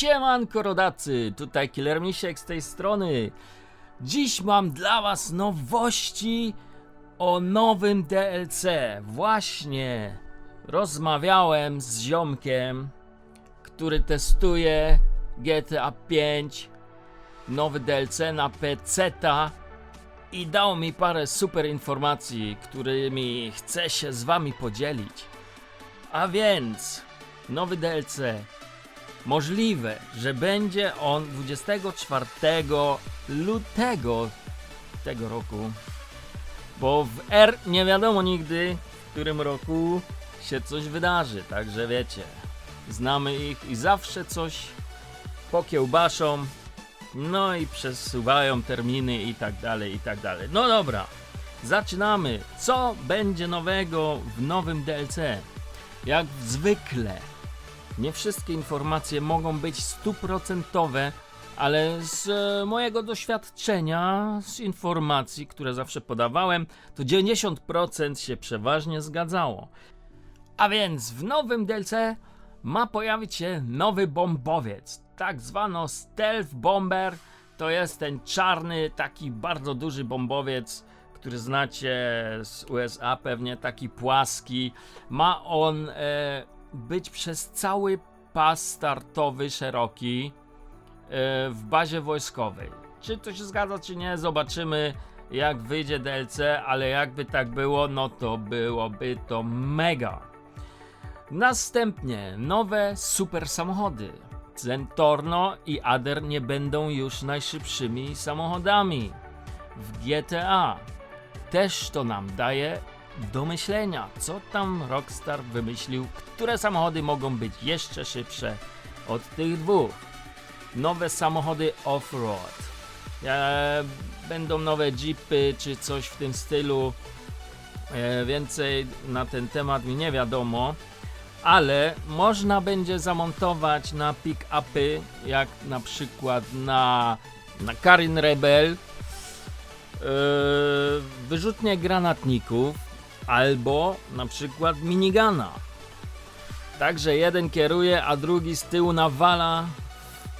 Siemanko rodacy, tutaj Killer Misiek z tej strony. Dziś mam dla was nowości o nowym DLC. Właśnie rozmawiałem z ziomkiem, który testuje GTA 5, nowy DLC na PC-ta i dał mi parę super informacji, którymi chcę się z wami podzielić. A więc, nowy DLC. Możliwe, że będzie on 24 lutego tego roku. Bo w R nie wiadomo nigdy, w którym roku się coś wydarzy. Także wiecie, znamy ich i zawsze coś pokiełbaszą. No i przesuwają terminy i tak dalej, i tak dalej. No dobra, zaczynamy. Co będzie nowego w nowym DLC? Jak zwykle, nie wszystkie informacje mogą być stuprocentowe, ale z e, mojego doświadczenia, z informacji, które zawsze podawałem, to 90% się przeważnie zgadzało. A więc w nowym DLC ma pojawić się nowy bombowiec, tak zwano Stealth Bomber. To jest ten czarny, taki bardzo duży bombowiec, który znacie z USA, pewnie taki płaski. Ma on e, być przez cały pas startowy szeroki e, w bazie wojskowej. Czy to się zgadza, czy nie, zobaczymy jak wyjdzie DLC, ale jakby tak było, no to byłoby to mega. Następnie nowe super samochody. Zentorno i Ader nie będą już najszybszymi samochodami. W GTA też to nam daje do myślenia, co tam Rockstar wymyślił, które samochody mogą być jeszcze szybsze od tych dwóch. Nowe samochody off-road. E, będą nowe jeepy czy coś w tym stylu. E, więcej na ten temat mi nie wiadomo, ale można będzie zamontować na pick-upy, jak na przykład na, na Karin Rebel, Yy, wyrzutnie granatników albo na przykład minigana. Także jeden kieruje, a drugi z tyłu nawala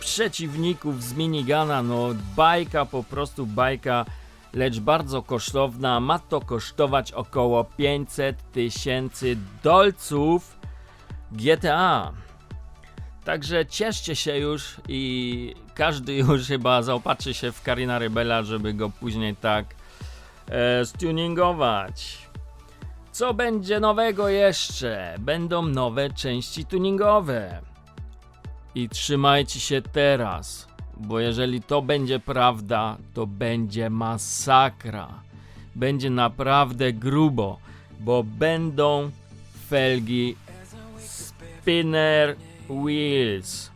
przeciwników z minigana. No bajka, po prostu bajka, lecz bardzo kosztowna. Ma to kosztować około 500 tysięcy dolców GTA. Także cieszcie się już i każdy już chyba zaopatrzy się w Karina Rybela, żeby go później tak e, stuningować. Co będzie nowego jeszcze? Będą nowe części tuningowe. I trzymajcie się teraz, bo jeżeli to będzie prawda, to będzie masakra. Będzie naprawdę grubo, bo będą felgi Spinner Wheels.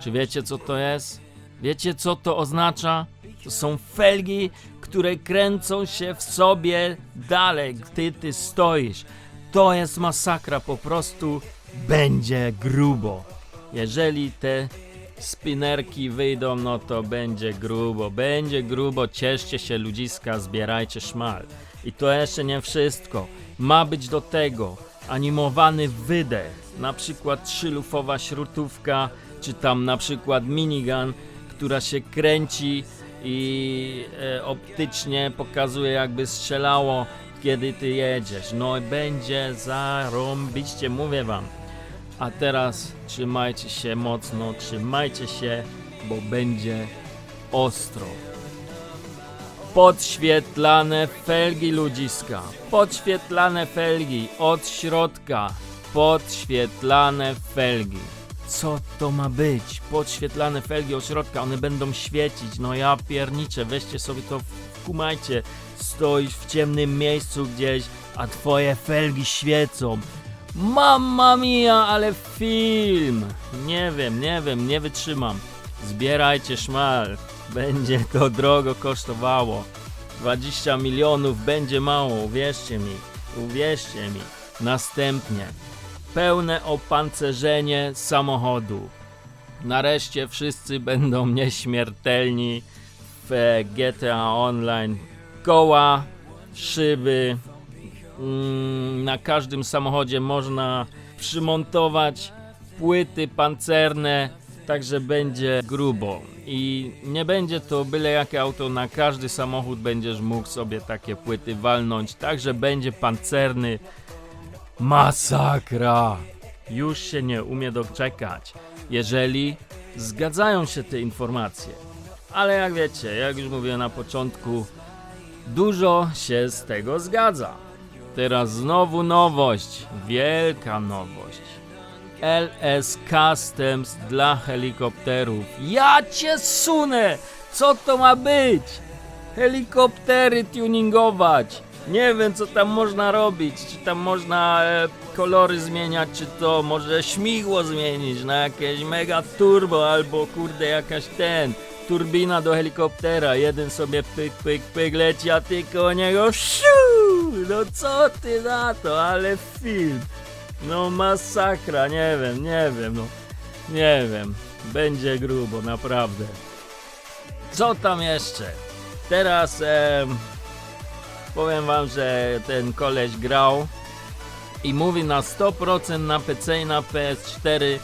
Czy wiecie co to jest? Wiecie co to oznacza? To są felgi, które kręcą się w sobie dalej, gdy ty stoisz. To jest masakra, po prostu będzie grubo. Jeżeli te spinerki wyjdą, no to będzie grubo, będzie grubo, cieszcie się ludziska, zbierajcie szmal. I to jeszcze nie wszystko. Ma być do tego animowany wydech, na przykład trzylufowa śrutówka, czy tam na przykład minigun, która się kręci i e, optycznie pokazuje jakby strzelało, kiedy ty jedziesz. No będzie zarąbiście, mówię wam. A teraz trzymajcie się mocno, trzymajcie się, bo będzie ostro. Podświetlane felgi ludziska. Podświetlane felgi od środka. Podświetlane felgi. Co to ma być? Podświetlane felgi od środka, one będą świecić. No ja pierniczę, weźcie sobie to, kumajcie. Stoisz w ciemnym miejscu gdzieś, a twoje felgi świecą. Mamma mia, ale film! Nie wiem, nie wiem, nie wytrzymam. Zbierajcie szmal. Będzie to drogo kosztowało. 20 milionów będzie mało, uwierzcie mi. Uwierzcie mi. Następnie pełne opancerzenie samochodu. Nareszcie wszyscy będą nieśmiertelni w GTA Online. Koła, szyby. Mm, na każdym samochodzie można przymontować płyty pancerne Także będzie grubo i nie będzie to byle jakie auto, na każdy samochód będziesz mógł sobie takie płyty walnąć, także będzie pancerny. Masakra! Już się nie umie doczekać, jeżeli zgadzają się te informacje. Ale jak wiecie, jak już mówiłem na początku, dużo się z tego zgadza. Teraz znowu nowość, wielka nowość. LS Customs dla helikopterów. Ja cię sunę! Co to ma być? Helikoptery tuningować. Nie wiem co tam można robić. Czy tam można e, kolory zmieniać, czy to może śmigło zmienić na jakieś mega turbo albo kurde jakaś ten. Turbina do helikoptera, jeden sobie pyk, pyk, pyk leci, a ty koło niego siu! No co ty na to, ale film. No masakra, nie wiem, nie wiem, no. Nie wiem. Będzie grubo, naprawdę. Co tam jeszcze? Teraz em, powiem wam, że ten koleś grał i mówi na 100% na PC i na PS4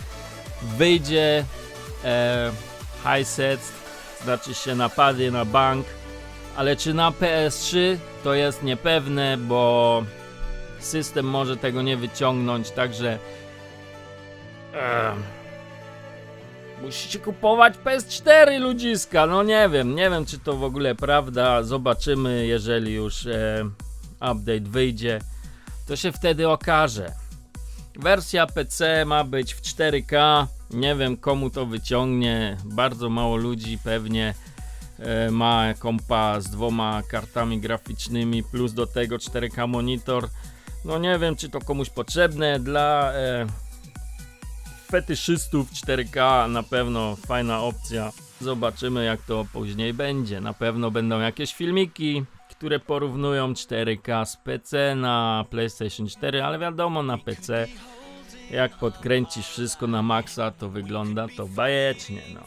wyjdzie e, high sets, znaczy się napady na bank, ale czy na PS3 to jest niepewne, bo system może tego nie wyciągnąć, także em, musicie kupować PS4 ludziska, no nie wiem, nie wiem czy to w ogóle prawda, zobaczymy jeżeli już e, update wyjdzie, to się wtedy okaże. Wersja PC ma być w 4K, nie wiem komu to wyciągnie, bardzo mało ludzi pewnie e, ma kompa z dwoma kartami graficznymi plus do tego 4K monitor. No nie wiem, czy to komuś potrzebne. Dla e, fetyszystów 4K na pewno fajna opcja. Zobaczymy, jak to później będzie. Na pewno będą jakieś filmiki, które porównują 4K z PC na PlayStation 4, ale wiadomo, na PC jak podkręcisz wszystko na maksa, to wygląda to bajecznie, no.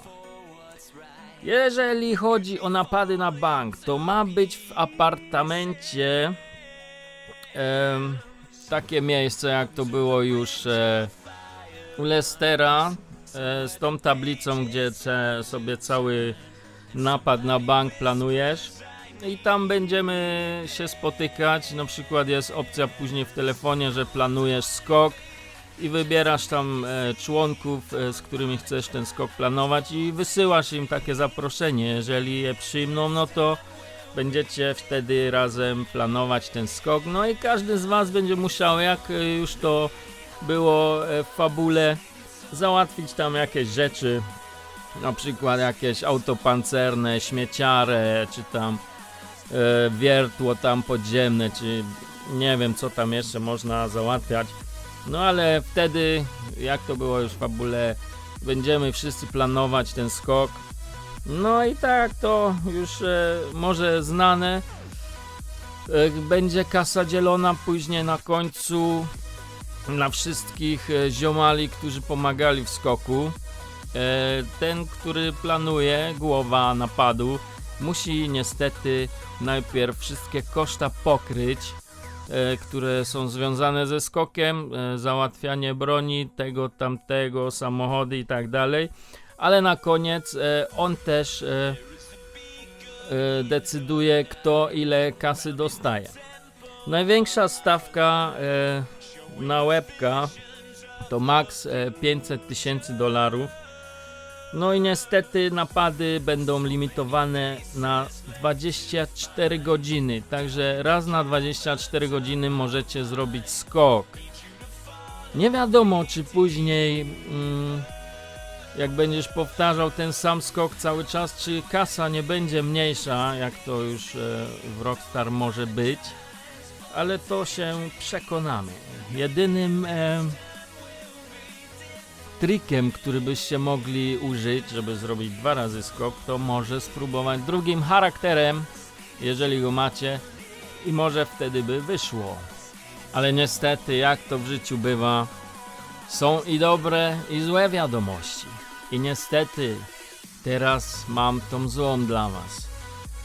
Jeżeli chodzi o napady na bank, to ma być w apartamencie takie miejsce, jak to było już e, u Lestera, e, z tą tablicą, gdzie sobie cały napad na bank planujesz. I tam będziemy się spotykać. Na przykład jest opcja później w telefonie, że planujesz skok i wybierasz tam e, członków, e, z którymi chcesz ten skok planować i wysyłasz im takie zaproszenie. Jeżeli je przyjmą, no to będziecie wtedy razem planować ten skok. No i każdy z Was będzie musiał, jak już to było e, w fabule, załatwić tam jakieś rzeczy. Na przykład jakieś auto pancerne, śmieciare, czy tam e, wiertło tam podziemne, czy nie wiem co tam jeszcze można załatwiać. No ale wtedy, jak to było już w fabule, będziemy wszyscy planować ten skok. No i tak to już e, może znane. E, będzie kasa dzielona później na końcu dla wszystkich e, ziomali, którzy pomagali w skoku. E, ten, który planuje, głowa napadu, musi niestety najpierw wszystkie koszta pokryć, e, które są związane ze skokiem, załatwianie broni, tego, tamtego, samochody i tak dalej. Ale na koniec on też decyduje, kto ile kasy dostaje. Największa stawka na łebka to maks e, 500 tysięcy dolarów. No i niestety napady będą limitowane na 24 godziny, także raz na 24 godziny możecie zrobić skok. Nie wiadomo, czy później, mm, jak będziesz powtarzał ten sam skok cały czas, czy kasa nie będzie mniejsza, jak to już e, w Rockstar może być, ale to się przekonamy. Jedynym e, trikiem, który byście mogli użyć, żeby zrobić dwa razy skok, to może spróbować drugim charakterem, jeżeli go macie, i może wtedy by wyszło. Ale niestety, jak to w życiu bywa, są i dobre, i złe wiadomości. I niestety, teraz mam tą złą dla Was.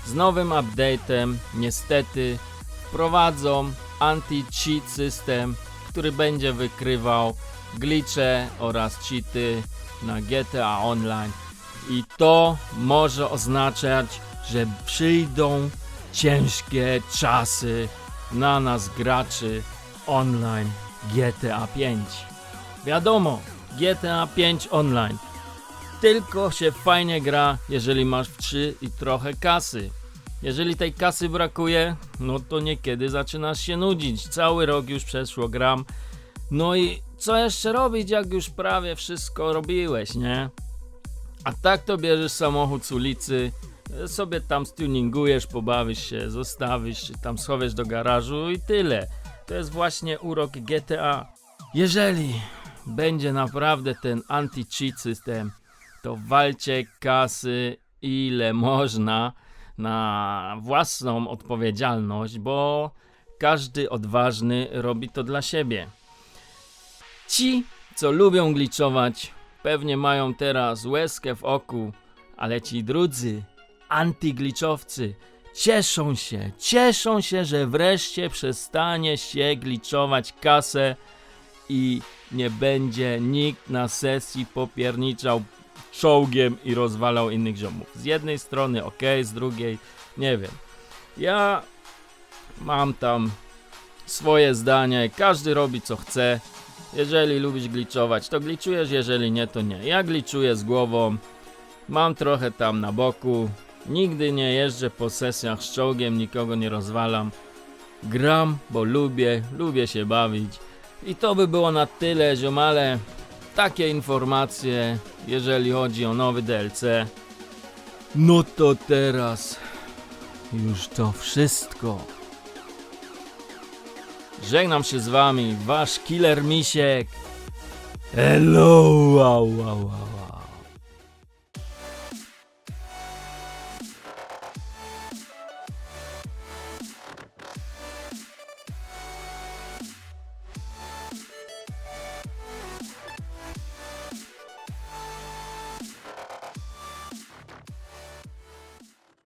Z nowym update'em, niestety, wprowadzą anti-cheat system, który będzie wykrywał glitche oraz cheaty na GTA Online. I to może oznaczać, że przyjdą ciężkie czasy na nas graczy online GTA 5. Wiadomo, GTA 5 online tylko się fajnie gra, jeżeli masz w 3 i trochę kasy. Jeżeli tej kasy brakuje, no to niekiedy zaczynasz się nudzić. Cały rok już przeszło gram. No i co jeszcze robić, jak już prawie wszystko robiłeś, nie? A tak to bierzesz samochód z ulicy, e, sobie tam stuningujesz, pobawisz się, zostawisz, tam schowiesz do garażu i tyle. To jest właśnie urok GTA. Jeżeli będzie naprawdę ten anti-cheat system, to walcie kasy ile można na własną odpowiedzialność, bo każdy odważny robi to dla siebie. Ci, co lubią gliczować, pewnie mają teraz łezkę w oku, ale ci drudzy, antygliczowcy, cieszą się, cieszą się, że wreszcie przestanie się gliczować kasę i nie będzie nikt na sesji popierniczał czołgiem i rozwalał innych ziomów. Z jednej strony ok, z drugiej nie wiem. Ja mam tam swoje zdanie, każdy robi co chce. Jeżeli lubisz gliczować, to gliczujesz, jeżeli nie, to nie. Ja gliczuję z głową, mam trochę tam na boku, nigdy nie jeżdżę po sesjach z czołgiem, nikogo nie rozwalam. Gram, bo lubię, lubię się bawić. I to by było na tyle, ziomale. Takie informacje, jeżeli chodzi o nowy DLC. No to teraz już to wszystko. Żegnam się z wami, wasz killer misiek. Hello, wow, wow, wow.